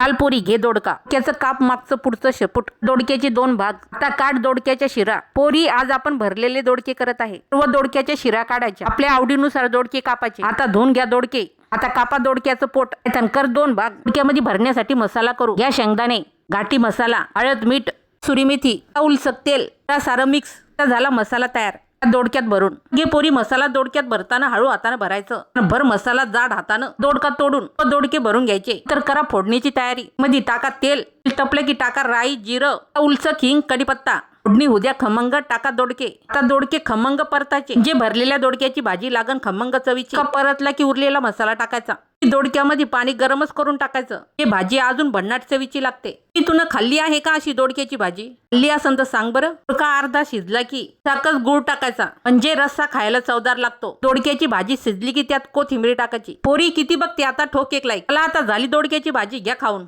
लालपोरी घे दोडका. त्याचं काप मागचं पुढचं शेपूट. दोडक्याचे दोन भाग. आता काढ दोडक्याच्या शिरा. पोरी आज आपण भरलेले दोडके करत आहे. सर्व दोडक्याच्या शिरा काढायच्या. आपल्या आवडीनुसार दोडके कापायचे. आता धुवून घ्या दोडके. आता कापा दोडक्याचं पोट. कर दोन भाग. दोडक्यामध्ये भरण्यासाठी मसाला करू. घ्या शेंगदाणे घाटी मसाला हळद मीठ सुरी मेथी उलसक तेल. सारं मिक्स झाला मसाला तयार. दोडक्यात भरून. घे पोरी मसाला दोडक्यात भरताना हळू हाताने भरायचं. भर मसाला जाड हातानं दोडका तोडून. दोडके भरून घ्यायचे. तर करा फोडणीची तयारी. मध्ये टाका तेल. तपले की टाका राई जिरं उलसक हिंग कडीपत्ता फोडणी उद्या खमंग. टाका दोडके. आता दोडके खमंग परताचे जे भरलेल्या दोडक्याची भाजी लागन खमंग चवीची. का परतला की उरलेला मसाला टाकायचा. दोडक्यामध्ये पाणी गरमच करून टाकायचं. हे भाजी अजून भन्नाट चवीची लागते. ती तुनं खाल्ली आहे का अशी दोडक्याची भाजी? खाल्ली असन तर सांग बरं. का अर्धा शिजला की साकच गुळ टाकायचा. म्हणजे रस्सा खायला चवदार लागतो. दोडक्याची भाजी शिजली की त्यात कोथिंबीर टाकायची. पोरी किती बघते आता ठोक एक लाईक. मला आता झाली दोडक्याची भाजी घ्या खाऊन.